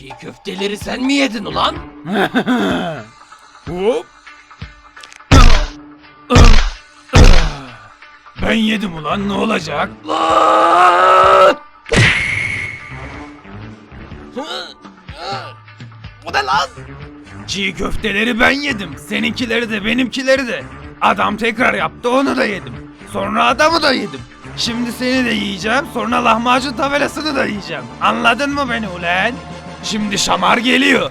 Çiğ köfteleri sen mi yedin ulan? Hop. Ben yedim ulan ne olacak? Lan! Bu ne lan? Çiğ köfteleri ben yedim. Seninkileri de benimkileri de. Adam tekrar yaptı onu da yedim. Sonra adamı da yedim. Şimdi seni de yiyeceğim. Sonra lahmacun tabelasını da yiyeceğim. Anladın mı beni ulan? Şimdi şamar geliyor.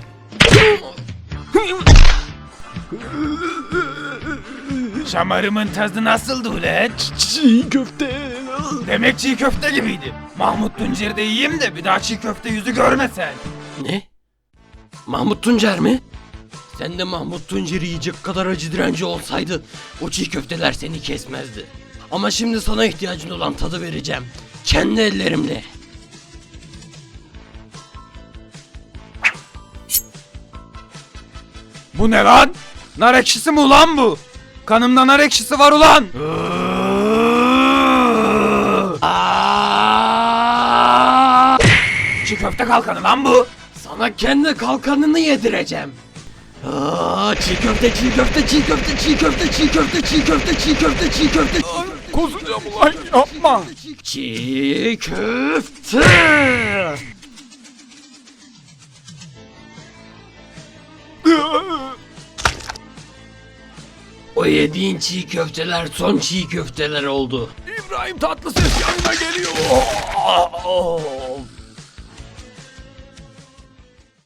Şamarımın tadı nasıldı ulan? Çiğ köfte. Demek çiğ köfte gibiydi. Mahmut Tuncer'i yiyeyim de bir daha çiğ köfte yüzü görmesen. Ne? Mahmut Tuncer mi? Sen de Mahmut Tuncer'i yiyecek kadar acı direnci olsaydı o çiğ köfteler seni kesmezdi. Ama şimdi sana ihtiyacın olan tadı vereceğim. Kendi ellerimle. Bu ne lan? Nar ekşisi mi ulan bu? Kanımda nar ekşisi var ulan. Çiğ köfte kalkanı lan bu. Sana kendi kalkanını yedireceğim. Aa, çiğ köfte, çiğ köfte, çiğ köfte, çiğ köfte, çiğ köfte, çiğ köfte, çiğ köfte, çiğ köfte. Kusacağım ulan yapma. Çiğ köfte. O yediğin çiğ köfteler son çiğ köfteler oldu. İbrahim Tatlıses yanına geliyor.